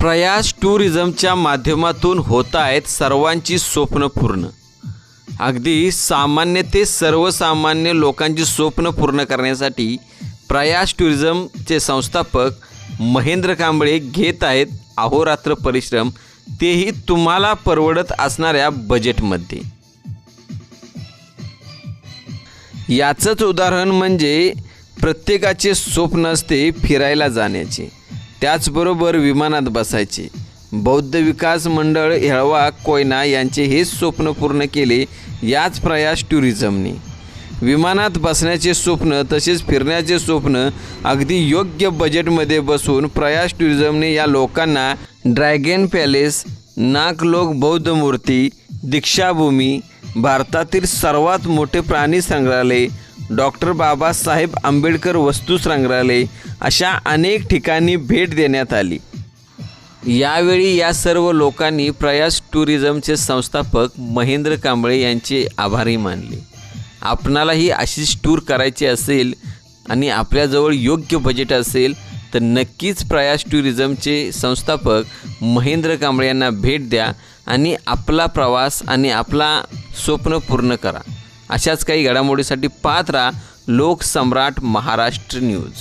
प्रयास टुरिझमच्या माध्यमातून होत आहेत सर्वांची स्वप्न पूर्ण. अगदी सामान्य ते सर्वसामान्य लोकांची स्वप्न पूर्ण करण्यासाठी प्रयास टुरिझमचे संस्थापक महेंद्र कांबळे घेत आहेत अहोरात्र परिश्रम. तेही तुम्हाला परवडत असणाऱ्या बजेटमध्ये याचंच उदाहरण म्हणजे प्रत्येकाचे स्वप्न असते फिरायला जाण्याचे. त्याचबरोबर विमानात बसायचे. बौद्ध विकास मंडळ हेळवा कोयना यांचे हेच स्वप्न पूर्ण केले याच प्रयास टुरिझमने. विमानात बसण्याचे स्वप्न तसेच फिरण्याचे स्वप्न अगदी योग्य बजेटमध्ये बसून प्रयास टुरिझमने या लोकांना ड्रॅगन पॅलेस नागलोक बौद्ध मूर्ती दीक्षाभूमी भारतातील सर्वात मोठे प्राणी संग्रहालय डॉक्टर बाबासाहेब आंबेडकर वस्तू संग्रहालय अशा अनेक ठिकाणी भेट देण्यात आली. यावेळी या सर्व लोकांनी प्रयास टुरिझमचे संस्थापक महेंद्र कांबळे यांचे आभारी मानले. आपणालाही अशीच टूर करायची असेल आणि आपल्याजवळ योग्य बजेट असेल तर नक्कीच प्रयास टुरिझमचे संस्थापक महेंद्र कांबळे यांना भेट द्या आणि आपला प्रवास आणि आपला स्वप्न पूर्ण करा. अशाच काही घडामोडीसाठी पाहत राहा लोकसम्राट महाराष्ट्र न्यूज.